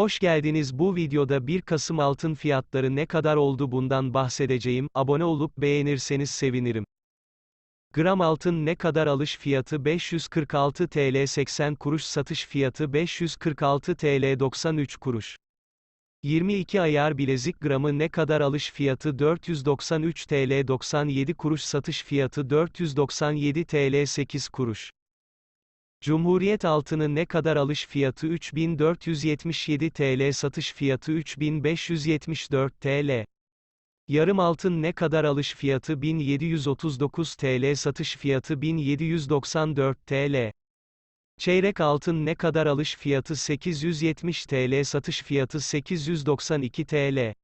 Hoş geldiniz bu videoda 1 Kasım altın fiyatları ne kadar oldu bundan bahsedeceğim, abone olup beğenirseniz sevinirim. Gram altın ne kadar alış fiyatı 546 TL 80 kuruş satış fiyatı 546 TL 93 kuruş. 22 ayar bilezik gramı ne kadar alış fiyatı 493 TL 97 kuruş satış fiyatı 497 TL 8 kuruş. Cumhuriyet altını ne kadar alış fiyatı 3477 TL satış fiyatı 3574 TL. Yarım altın ne kadar alış fiyatı 1739 TL satış fiyatı 1794 TL. Çeyrek altın ne kadar alış fiyatı 870 TL satış fiyatı 892 TL.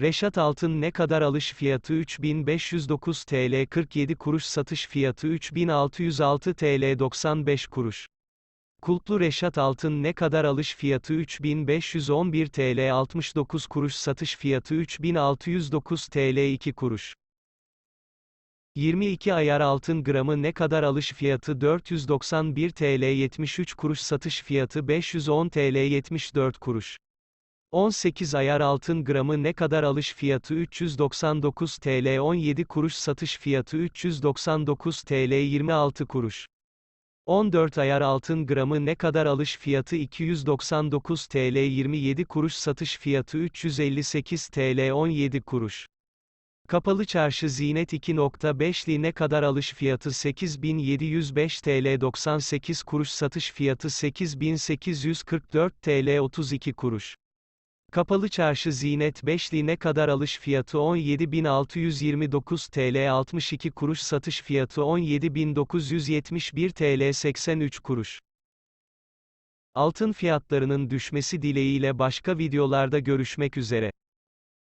Reşat altın ne kadar alış fiyatı 3509 TL 47 kuruş satış fiyatı 3606 TL 95 kuruş. Kulplu Reşat altın ne kadar alış fiyatı 3511 TL 69 kuruş satış fiyatı 3609 TL 2 kuruş. 22 ayar altın gramı ne kadar alış fiyatı 491 TL 73 kuruş satış fiyatı 510 TL 74 kuruş. 18 ayar altın gramı ne kadar alış fiyatı 399 TL 17 kuruş satış fiyatı 399 TL 26 kuruş. 14 ayar altın gramı ne kadar alış fiyatı 299 TL 27 kuruş satış fiyatı 358 TL 17 kuruş. Kapalı çarşı Zinet 2.5'li ne kadar alış fiyatı 8705 TL 98 kuruş satış fiyatı 8844 TL 32 kuruş. Kapalı çarşı Zinet 5'li ne kadar alış fiyatı 17629 TL 62 kuruş satış fiyatı 17971 TL 83 kuruş. Altın fiyatlarının düşmesi dileğiyle başka videolarda görüşmek üzere.